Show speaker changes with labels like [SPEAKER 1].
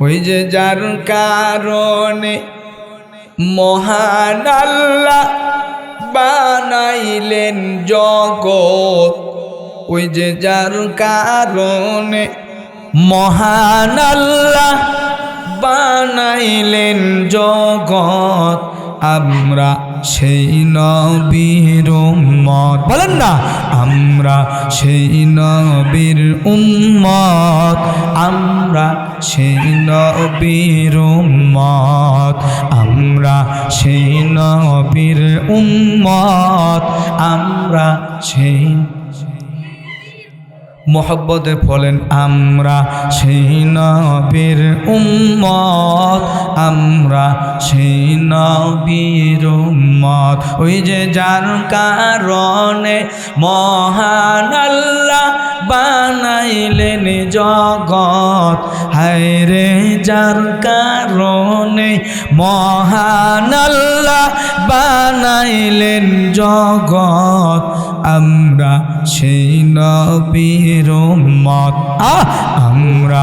[SPEAKER 1] ওই যে যার কারণে মহান আল্লাহ বানাইলেন জগৎ। ওই যে যার কারণে মহান আল্লাহ বানাইলেন জগৎ। আমরা সেই নবীর উম্মত। বলেন না, আমরা সেই নবীর উম্মত। সেই নবীর উম্মত, আমরা সেই নবীর উম্মত, আমরা সেই মোহব্বতে বলেন, আমরা সেই নবীর উম্মত, আমরা সেই নবীর উম্মত। ওই যে যার কারণে মহান বানাইলেন জগৎ। হায় রে, যার কারণে মহান আল্লাহ বানাইলেন জগৎ। আমরা সেই নবীর আহ, আমরা